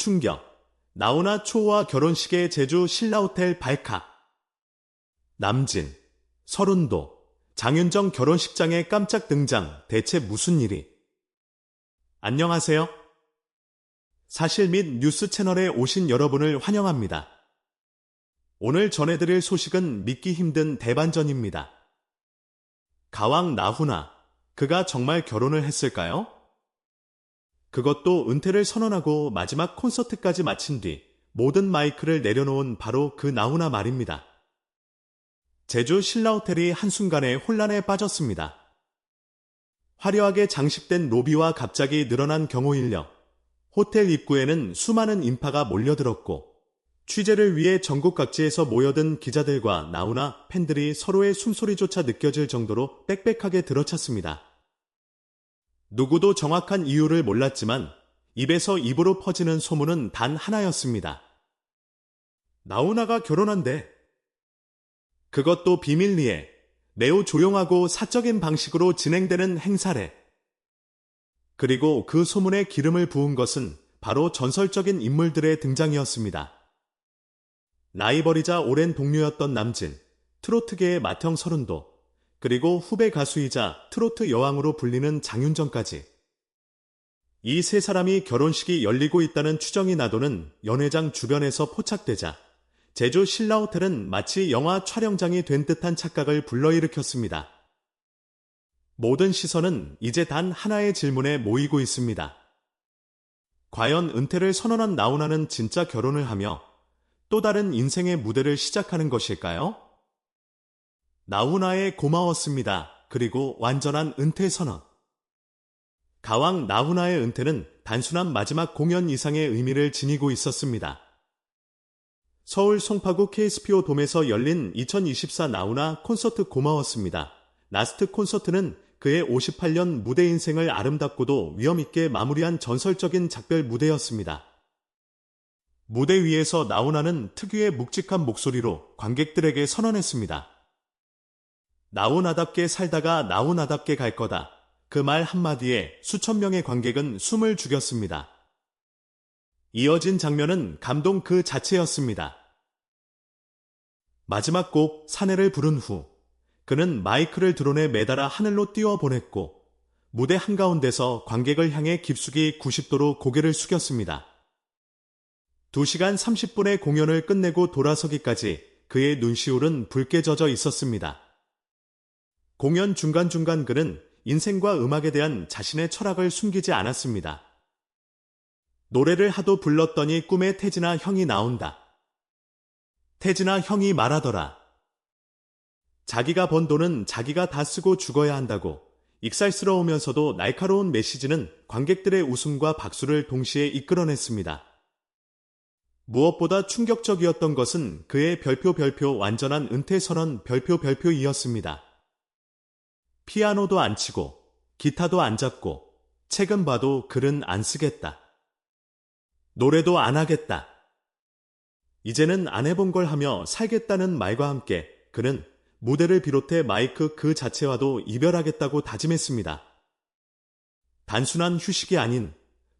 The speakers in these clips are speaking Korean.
충격. 나훈아 초호와 결혼식의 제주 신라호텔 발칵. 남진. 서른도. 장윤정 결혼식장에 깜짝 등장. 대체 무슨 일이? 안녕하세요. 사실 및 뉴스 채널에 오신 여러분을 환영합니다. 오늘 전해드릴 소식은 믿기 힘든 대반전입니다. 가왕 나훈아, 그가 정말 결혼을 했을까요? 그것도 은퇴를 선언하고 마지막 콘서트까지 마친 뒤 모든 마이크를 내려놓은 바로 그 나훈아 말입니다. 제주 신라호텔이 한순간에 혼란에 빠졌습니다. 화려하게 장식된 로비와 갑자기 늘어난 경호 인력, 호텔 입구에는 수많은 인파가 몰려들었고 취재를 위해 전국 각지에서 모여든 기자들과 나훈아 팬들이 서로의 숨소리조차 느껴질 정도로 빽빽하게 들어찼습니다. 누구도 정확한 이유를 몰랐지만 입에서 입으로 퍼지는 소문은 단 하나였습니다. 나훈아가 결혼한대. 그것도 비밀리에 매우 조용하고 사적인 방식으로 진행되는 행사래. 그리고 그 소문에 기름을 부은 것은 바로 전설적인 인물들의 등장이었습니다. 라이벌이자 오랜 동료였던 남진, 트로트계의 맏형 서른도, 그리고 후배 가수이자 트로트 여왕으로 불리는 장윤정까지. 이 세 사람이 결혼식이 열리고 있다는 추정이 나도는 연회장 주변에서 포착되자 제주 신라호텔은 마치 영화 촬영장이 된 듯한 착각을 불러일으켰습니다. 모든 시선은 이제 단 하나의 질문에 모이고 있습니다. 과연 은퇴를 선언한 나훈아는 진짜 결혼을 하며 또 다른 인생의 무대를 시작하는 것일까요? 나훈아의 고마웠습니다. 그리고 완전한 은퇴 선언. 가왕 나훈아의 은퇴는 단순한 마지막 공연 이상의 의미를 지니고 있었습니다. 서울 송파구 KSPO 돔에서 열린 2024 나훈아 콘서트 고마웠습니다. 라스트 콘서트는 그의 58년 무대 인생을 아름답고도 위험있게 마무리한 전설적인 작별 무대였습니다. 무대 위에서 나훈아는 특유의 묵직한 목소리로 관객들에게 선언했습니다. 나훈아답게 살다가 나훈아답게 갈 거다. 그 말 한마디에 수천 명의 관객은 숨을 죽였습니다. 이어진 장면은 감동 그 자체였습니다. 마지막 곡 사내를 부른 후 그는 마이크를 드론에 매달아 하늘로 띄워 보냈고 무대 한가운데서 관객을 향해 깊숙이 90도로 고개를 숙였습니다. 2시간 30분의 공연을 끝내고 돌아서기까지 그의 눈시울은 붉게 젖어 있었습니다. 공연 중간중간 그는 인생과 음악에 대한 자신의 철학을 숨기지 않았습니다. 노래를 하도 불렀더니 꿈에 태진아 형이 나온다. 태진아 형이 말하더라. 자기가 번 돈은 자기가 다 쓰고 죽어야 한다고 익살스러우면서도 날카로운 메시지는 관객들의 웃음과 박수를 동시에 이끌어냈습니다. 무엇보다 충격적이었던 것은 그의 별표 별표 완전한 은퇴 선언 별표 별표이었습니다. 피아노도 안 치고 기타도 안 잡고 책은 봐도 글은 안 쓰겠다. 노래도 안 하겠다. 이제는 안 해본 걸 하며 살겠다는 말과 함께 그는 무대를 비롯해 마이크 그 자체와도 이별하겠다고 다짐했습니다. 단순한 휴식이 아닌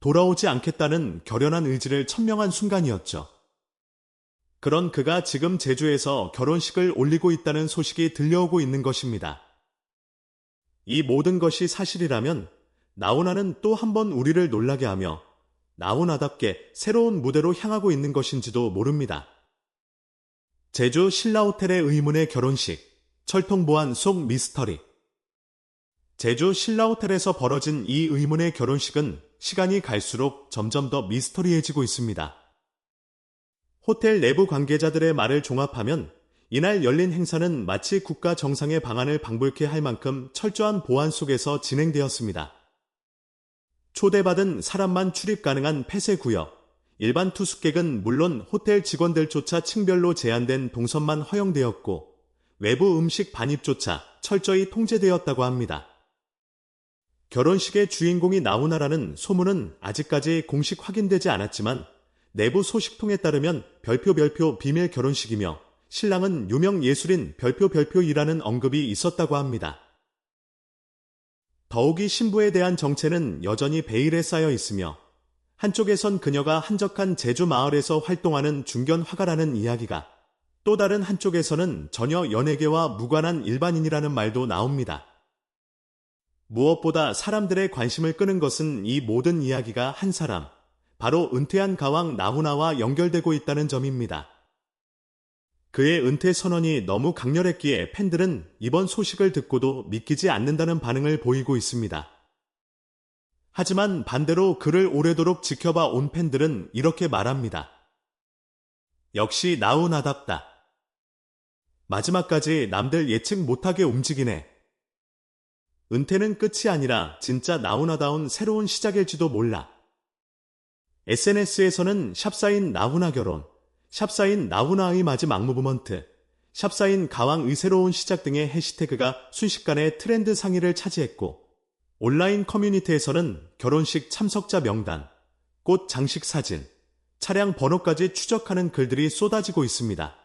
돌아오지 않겠다는 결연한 의지를 천명한 순간이었죠. 그런 그가 지금 제주에서 결혼식을 올리고 있다는 소식이 들려오고 있는 것입니다. 이 모든 것이 사실이라면 나훈아는 또 한 번 우리를 놀라게 하며 나훈아답게 새로운 무대로 향하고 있는 것인지도 모릅니다. 제주 신라호텔의 의문의 결혼식, 철통보안 속 미스터리. 제주 신라호텔에서 벌어진 이 의문의 결혼식은 시간이 갈수록 점점 더 미스터리해지고 있습니다. 호텔 내부 관계자들의 말을 종합하면 이날 열린 행사는 마치 국가 정상의 방안을 방불케 할 만큼 철저한 보안 속에서 진행되었습니다. 초대받은 사람만 출입 가능한 폐쇄 구역, 일반 투숙객은 물론 호텔 직원들조차 층별로 제한된 동선만 허용되었고 외부 음식 반입조차 철저히 통제되었다고 합니다. 결혼식의 주인공이 나오나라는 소문은 아직까지 공식 확인되지 않았지만 내부 소식통에 따르면 별표 별표 비밀 결혼식이며 신랑은 유명 예술인 별표 별표이라는 언급이 있었다고 합니다. 더욱이 신부에 대한 정체는 여전히 베일에 쌓여 있으며 한쪽에선 그녀가 한적한 제주 마을에서 활동하는 중견 화가라는 이야기가 또 다른 한쪽에서는 전혀 연예계와 무관한 일반인이라는 말도 나옵니다. 무엇보다 사람들의 관심을 끄는 것은 이 모든 이야기가 한 사람, 바로 은퇴한 가왕 나훈아와 연결되고 있다는 점입니다. 그의 은퇴 선언이 너무 강렬했기에 팬들은 이번 소식을 듣고도 믿기지 않는다는 반응을 보이고 있습니다. 하지만 반대로 그를 오래도록 지켜봐 온 팬들은 이렇게 말합니다. 역시 나훈아답다. 마지막까지 남들 예측 못하게 움직이네. 은퇴는 끝이 아니라 진짜 나훈아다운 새로운 시작일지도 몰라. SNS에서는 샵사인 나훈아 결혼, 샵사인 나훈아의 마지막 무브먼트, 샵사인 가왕의 새로운 시작 등의 해시태그가 순식간에 트렌드 상위를 차지했고, 온라인 커뮤니티에서는 결혼식 참석자 명단, 꽃 장식 사진, 차량 번호까지 추적하는 글들이 쏟아지고 있습니다.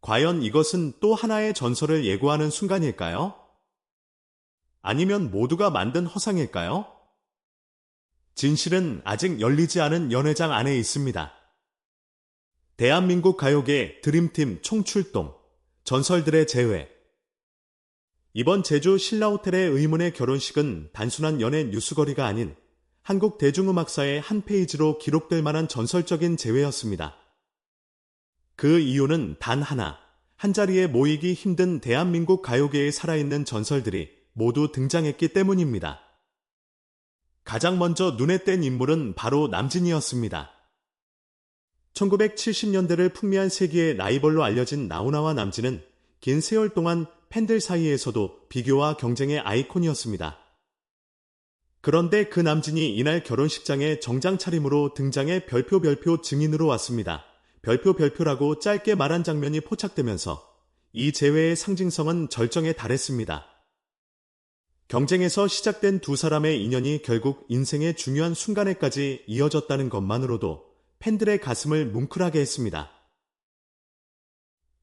과연 이것은 또 하나의 전설을 예고하는 순간일까요? 아니면 모두가 만든 허상일까요? 진실은 아직 열리지 않은 연회장 안에 있습니다. 대한민국 가요계 드림팀 총출동, 전설들의 재회. 이번 제주 신라호텔의 의문의 결혼식은 단순한 연애 뉴스거리가 아닌 한국 대중음악사의 한 페이지로 기록될 만한 전설적인 재회였습니다. 그 이유는 단 하나, 한자리에 모이기 힘든 대한민국 가요계에 살아있는 전설들이 모두 등장했기 때문입니다. 가장 먼저 눈에 띈 인물은 바로 남진이었습니다. 1970년대를 풍미한 세기의 라이벌로 알려진 나훈아와 남진은 긴 세월 동안 팬들 사이에서도 비교와 경쟁의 아이콘이었습니다. 그런데 그 남진이 이날 결혼식장에 정장 차림으로 등장해 별표 별표 증인으로 왔습니다. 별표 별표라고 짧게 말한 장면이 포착되면서 이 재회의 상징성은 절정에 달했습니다. 경쟁에서 시작된 두 사람의 인연이 결국 인생의 중요한 순간에까지 이어졌다는 것만으로도 팬들의 가슴을 뭉클하게 했습니다.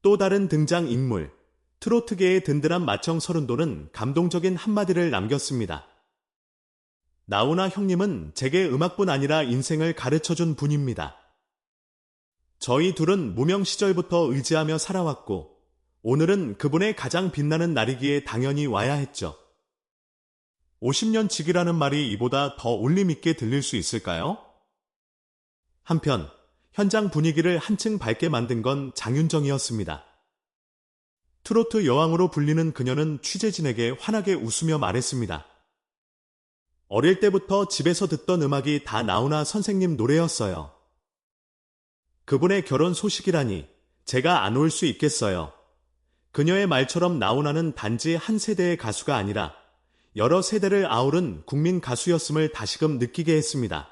또 다른 등장 인물, 트로트계의 든든한 마청 서른도는 감동적인 한마디를 남겼습니다. 나훈아 형님은 제게 음악뿐 아니라 인생을 가르쳐준 분입니다. 저희 둘은 무명 시절부터 의지하며 살아왔고, 오늘은 그분의 가장 빛나는 날이기에 당연히 와야 했죠. 50년치기라는 말이 이보다 더 울림있게 들릴 수 있을까요? 한편, 현장 분위기를 한층 밝게 만든 건 장윤정이었습니다. 트로트 여왕으로 불리는 그녀는 취재진에게 환하게 웃으며 말했습니다. 어릴 때부터 집에서 듣던 음악이 다 나훈아 선생님 노래였어요. 그분의 결혼 소식이라니 제가 안 올 수 있겠어요. 그녀의 말처럼 나훈아는 단지 한 세대의 가수가 아니라 여러 세대를 아우른 국민 가수였음을 다시금 느끼게 했습니다.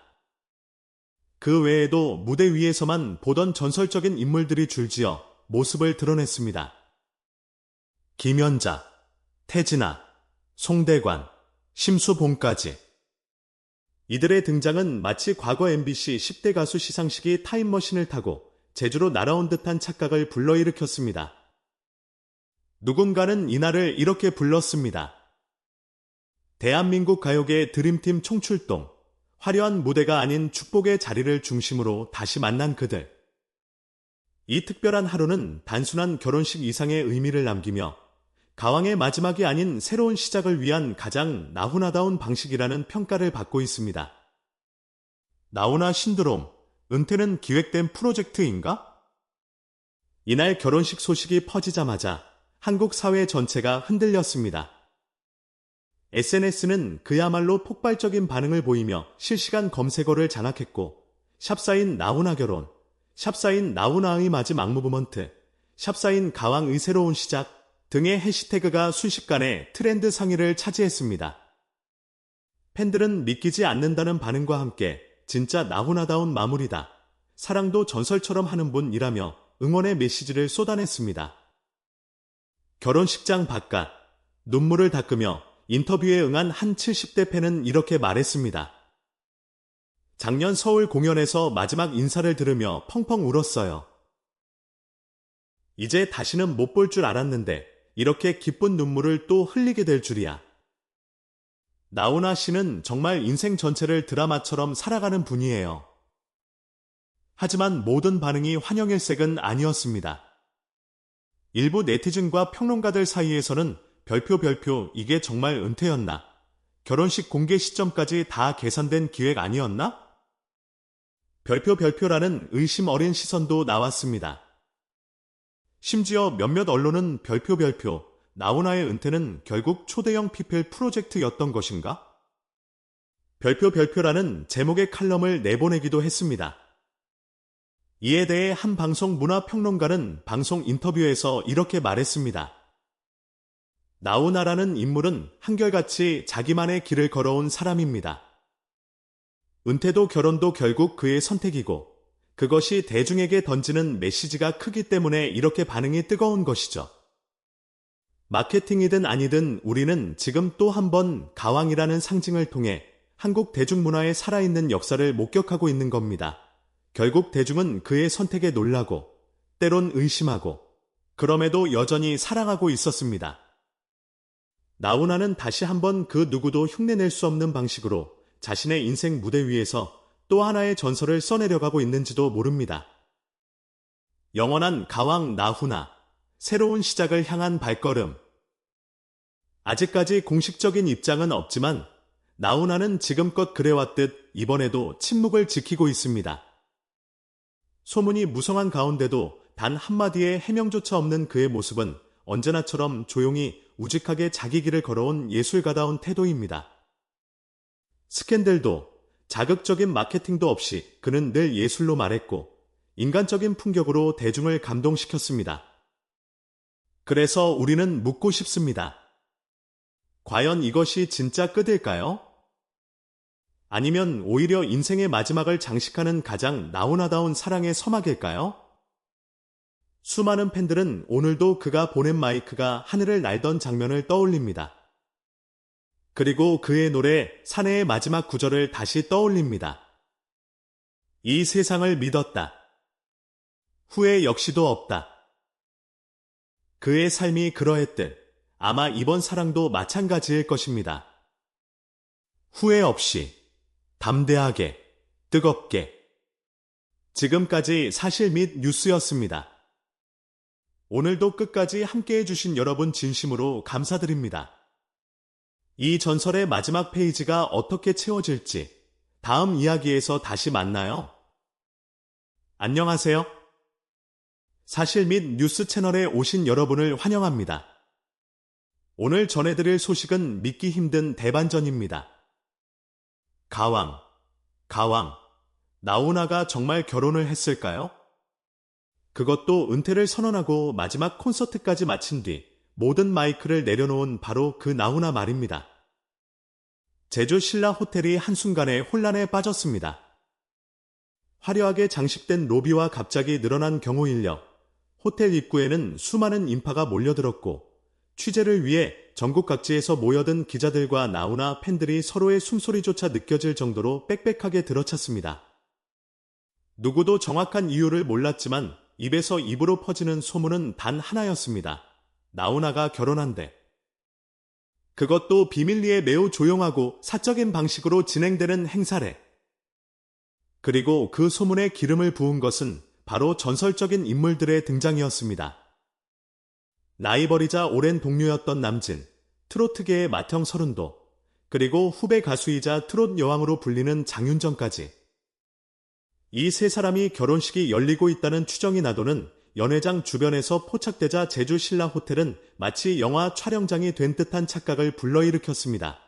그 외에도 무대 위에서만 보던 전설적인 인물들이 줄지어 모습을 드러냈습니다. 김연자, 태진아, 송대관, 심수봉까지. 이들의 등장은 마치 과거 MBC 10대 가수 시상식이 타임머신을 타고 제주로 날아온 듯한 착각을 불러일으켰습니다. 누군가는 이날을 이렇게 불렀습니다. 대한민국 가요계 드림팀 총출동, 화려한 무대가 아닌 축복의 자리를 중심으로 다시 만난 그들. 이 특별한 하루는 단순한 결혼식 이상의 의미를 남기며 가왕의 마지막이 아닌 새로운 시작을 위한 가장 나훈아다운 방식이라는 평가를 받고 있습니다. 나훈아 신드롬, 은퇴는 기획된 프로젝트인가? 이날 결혼식 소식이 퍼지자마자 한국 사회 전체가 흔들렸습니다. SNS는 그야말로 폭발적인 반응을 보이며 실시간 검색어를 장악했고 샵사인 나훈아 결혼, 샵사인 나훈아의 마지막 무브먼트, 샵사인 가왕의 새로운 시작 등의 해시태그가 순식간에 트렌드 상위를 차지했습니다. 팬들은 믿기지 않는다는 반응과 함께 진짜 나훈아다운 마무리다. 사랑도 전설처럼 하는 분이라며 응원의 메시지를 쏟아냈습니다. 결혼식장 바깥 눈물을 닦으며 인터뷰에 응한 한 70대 팬은 이렇게 말했습니다. 작년 서울 공연에서 마지막 인사를 들으며 펑펑 울었어요. 이제 다시는 못 볼 줄 알았는데 이렇게 기쁜 눈물을 또 흘리게 될 줄이야. 나훈아 씨는 정말 인생 전체를 드라마처럼 살아가는 분이에요. 하지만 모든 반응이 환영일색은 아니었습니다. 일부 네티즌과 평론가들 사이에서는 별표 별표 이게 정말 은퇴였나? 결혼식 공개 시점까지 다 계산된 기획 아니었나? 별표 별표라는 의심 어린 시선도 나왔습니다. 심지어 몇몇 언론은 별표 별표, 나훈아의 은퇴는 결국 초대형 피플 프로젝트였던 것인가? 별표 별표라는 제목의 칼럼을 내보내기도 했습니다. 이에 대해 한 방송 문화평론가는 방송 인터뷰에서 이렇게 말했습니다. 나훈아라는 인물은 한결같이 자기만의 길을 걸어온 사람입니다. 은퇴도 결혼도 결국 그의 선택이고 그것이 대중에게 던지는 메시지가 크기 때문에 이렇게 반응이 뜨거운 것이죠. 마케팅이든 아니든 우리는 지금 또 한 번 가왕이라는 상징을 통해 한국 대중문화의 살아있는 역사를 목격하고 있는 겁니다. 결국 대중은 그의 선택에 놀라고 때론 의심하고 그럼에도 여전히 사랑하고 있었습니다. 나훈아는 다시 한번 그 누구도 흉내낼 수 없는 방식으로 자신의 인생 무대 위에서 또 하나의 전설을 써내려가고 있는지도 모릅니다. 영원한 가왕 나훈아, 새로운 시작을 향한 발걸음. 아직까지 공식적인 입장은 없지만 나훈아는 지금껏 그래왔듯 이번에도 침묵을 지키고 있습니다. 소문이 무성한 가운데도 단 한마디의 해명조차 없는 그의 모습은 언제나처럼 조용히 우직하게 자기 길을 걸어온 예술가다운 태도입니다. 스캔들도 자극적인 마케팅도 없이 그는 늘 예술로 말했고 인간적인 풍격으로 대중을 감동시켰습니다. 그래서 우리는 묻고 싶습니다. 과연 이것이 진짜 끝일까요? 아니면 오히려 인생의 마지막을 장식하는 가장 나훈아다운 사랑의 서막일까요? 수많은 팬들은 오늘도 그가 보낸 마이크가 하늘을 날던 장면을 떠올립니다. 그리고 그의 노래 사내의 마지막 구절을 다시 떠올립니다. 이 세상을 믿었다. 후회 역시도 없다. 그의 삶이 그러했듯 아마 이번 사랑도 마찬가지일 것입니다. 후회 없이, 담대하게, 뜨겁게. 지금까지 사실 및 뉴스였습니다. 오늘도 끝까지 함께 해 주신 여러분 진심으로 감사드립니다. 이 전설의 마지막 페이지가 어떻게 채워질지 다음 이야기에서 다시 만나요. 안녕하세요. 사실 및 뉴스 채널에 오신 여러분을 환영합니다. 오늘 전해드릴 소식은 믿기 힘든 대반전입니다. 가왕, 가왕, 나훈아가 정말 결혼을 했을까요? 그것도 은퇴를 선언하고 마지막 콘서트까지 마친 뒤 모든 마이크를 내려놓은 바로 그 나훈아 말입니다. 제주 신라 호텔이 한순간에 혼란에 빠졌습니다. 화려하게 장식된 로비와 갑자기 늘어난 경호 인력, 호텔 입구에는 수많은 인파가 몰려들었고 취재를 위해 전국 각지에서 모여든 기자들과 나훈아 팬들이 서로의 숨소리조차 느껴질 정도로 빽빽하게 들어찼습니다. 누구도 정확한 이유를 몰랐지만 입에서 입으로 퍼지는 소문은 단 하나였습니다. 나훈아가 결혼한대. 그것도 비밀리에 매우 조용하고 사적인 방식으로 진행되는 행사래. 그리고 그 소문에 기름을 부은 것은 바로 전설적인 인물들의 등장이었습니다. 라이벌이자 오랜 동료였던 남진, 트로트계의 맏형 서른도, 그리고 후배 가수이자 트롯 여왕으로 불리는 장윤정까지. 이 세 사람이 결혼식이 열리고 있다는 추정이 나도는 연회장 주변에서 포착되자 제주 신라 호텔은 마치 영화 촬영장이 된 듯한 착각을 불러일으켰습니다.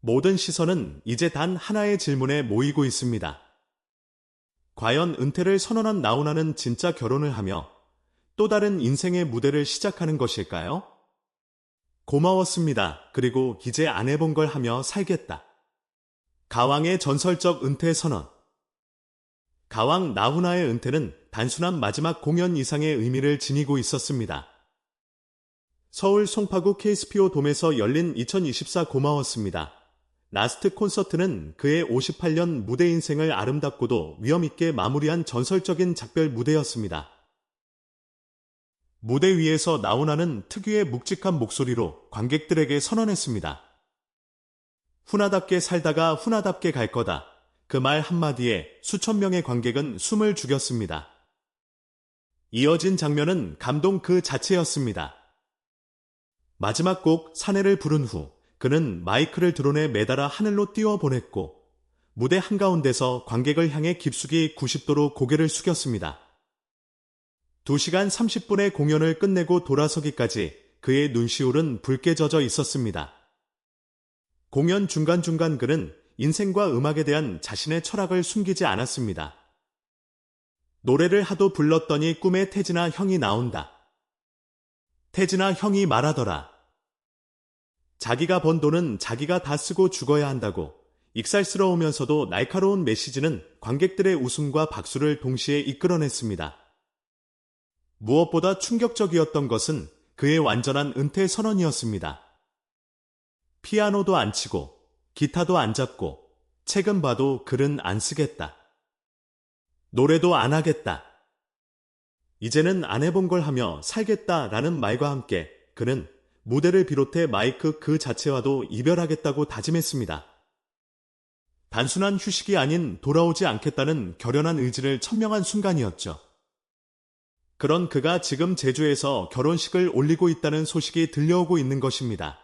모든 시선은 이제 단 하나의 질문에 모이고 있습니다. 과연 은퇴를 선언한 나훈아는 진짜 결혼을 하며 또 다른 인생의 무대를 시작하는 것일까요? 고마웠습니다. 그리고 이제 안 해본 걸 하며 살겠다. 가왕의 전설적 은퇴 선언. 가왕 나훈아의 은퇴는 단순한 마지막 공연 이상의 의미를 지니고 있었습니다. 서울 송파구 KSPO 돔에서 열린 2024 고마웠습니다. 라스트 콘서트는 그의 58년 무대 인생을 아름답고도 위험있게 마무리한 전설적인 작별 무대였습니다. 무대 위에서 나훈아는 특유의 묵직한 목소리로 관객들에게 선언했습니다. 훈화답게 살다가 훈화답게 갈 거다. 그 말 한마디에 수천 명의 관객은 숨을 죽였습니다. 이어진 장면은 감동 그 자체였습니다. 마지막 곡 사내를 부른 후 그는 마이크를 드론에 매달아 하늘로 띄워 보냈고 무대 한가운데서 관객을 향해 깊숙이 90도로 고개를 숙였습니다. 2시간 30분의 공연을 끝내고 돌아서기까지 그의 눈시울은 붉게 젖어 있었습니다. 공연 중간중간 그는 인생과 음악에 대한 자신의 철학을 숨기지 않았습니다. 노래를 하도 불렀더니 꿈에 태진아 형이 나온다. 태진아 형이 말하더라. 자기가 번 돈은 자기가 다 쓰고 죽어야 한다고 익살스러우면서도 날카로운 메시지는 관객들의 웃음과 박수를 동시에 이끌어냈습니다. 무엇보다 충격적이었던 것은 그의 완전한 은퇴 선언이었습니다. 피아노도 안 치고 기타도 안 잡고 책은 봐도 글은 안 쓰겠다. 노래도 안 하겠다. 이제는 안 해본 걸 하며 살겠다라는 말과 함께 그는 무대를 비롯해 마이크 그 자체와도 이별하겠다고 다짐했습니다. 단순한 휴식이 아닌 돌아오지 않겠다는 결연한 의지를 천명한 순간이었죠. 그런 그가 지금 제주에서 결혼식을 올리고 있다는 소식이 들려오고 있는 것입니다.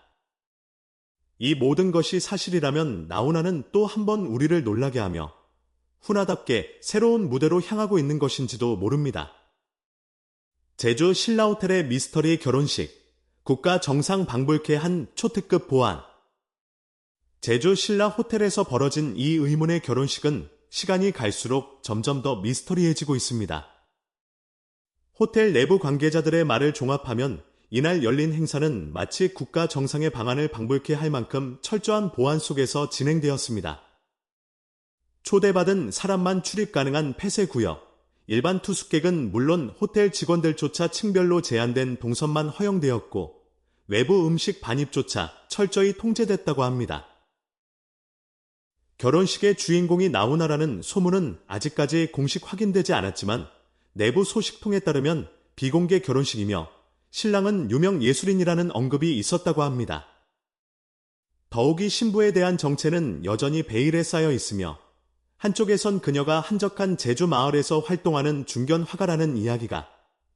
이 모든 것이 사실이라면 나훈아는 또 한 번 우리를 놀라게 하며 훈화답게 새로운 무대로 향하고 있는 것인지도 모릅니다. 제주 신라호텔의 미스터리 결혼식, 국가 정상 방불케 한 초특급 보안. 제주 신라 호텔에서 벌어진 이 의문의 결혼식은 시간이 갈수록 점점 더 미스터리해지고 있습니다. 호텔 내부 관계자들의 말을 종합하면 이날 열린 행사는 마치 국가 정상의 방안을 방불케 할 만큼 철저한 보안 속에서 진행되었습니다. 초대받은 사람만 출입 가능한 폐쇄 구역, 일반 투숙객은 물론 호텔 직원들조차 층별로 제한된 동선만 허용되었고 외부 음식 반입조차 철저히 통제됐다고 합니다. 결혼식의 주인공이 나오나라는 소문은 아직까지 공식 확인되지 않았지만 내부 소식통에 따르면 비공개 결혼식이며 신랑은 유명 예술인이라는 언급이 있었다고 합니다. 더욱이 신부에 대한 정체는 여전히 베일에 쌓여 있으며 한쪽에선 그녀가 한적한 제주 마을에서 활동하는 중견 화가라는 이야기가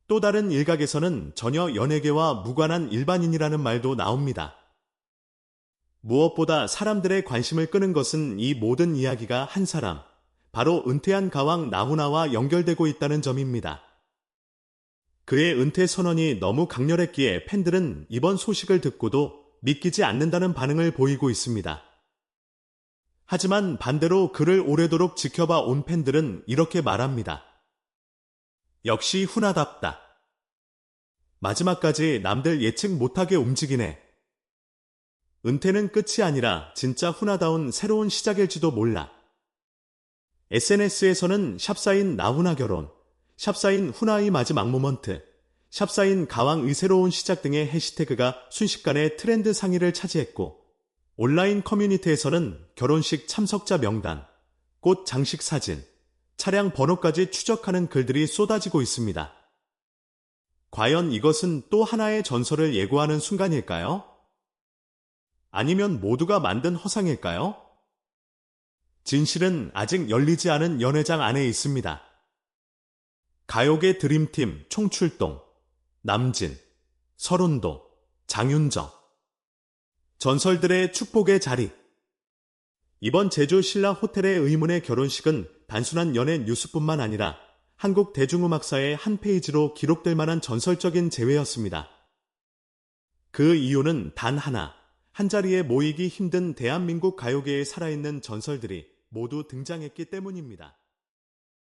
또 다른 일각에서는 전혀 연예계와 무관한 일반인이라는 말도 나옵니다. 무엇보다 사람들의 관심을 끄는 것은 이 모든 이야기가 한 사람, 바로 은퇴한 가왕 나훈아와 연결되고 있다는 점입니다. 그의 은퇴 선언이 너무 강렬했기에 팬들은 이번 소식을 듣고도 믿기지 않는다는 반응을 보이고 있습니다. 하지만 반대로 그를 오래도록 지켜봐 온 팬들은 이렇게 말합니다. 역시 훈하답다. 마지막까지 남들 예측 못하게 움직이네. 은퇴는 끝이 아니라 진짜 훈하다운 새로운 시작일지도 몰라. SNS에서는 샵사인 나훈아 결혼, 샵사인 훈아이 마지막 모먼트, 샵사인 가왕 의새로운 시작 등의 해시태그가 순식간에 트렌드 상위를 차지했고 온라인 커뮤니티에서는 결혼식 참석자 명단, 꽃 장식 사진, 차량 번호까지 추적하는 글들이 쏟아지고 있습니다. 과연 이것은 또 하나의 전설을 예고하는 순간일까요? 아니면 모두가 만든 허상일까요? 진실은 아직 열리지 않은 연회장 안에 있습니다. 가요계 드림팀 총출동, 남진, 설운도, 장윤정. 전설들의 축복의 자리. 이번 제주 신라 호텔의 의문의 결혼식은 단순한 연애 뉴스뿐만 아니라 한국 대중음악사의 한 페이지로 기록될 만한 전설적인 재회였습니다. 그 이유는 단 하나, 한자리에 모이기 힘든 대한민국 가요계에 살아있는 전설들이 모두 등장했기 때문입니다.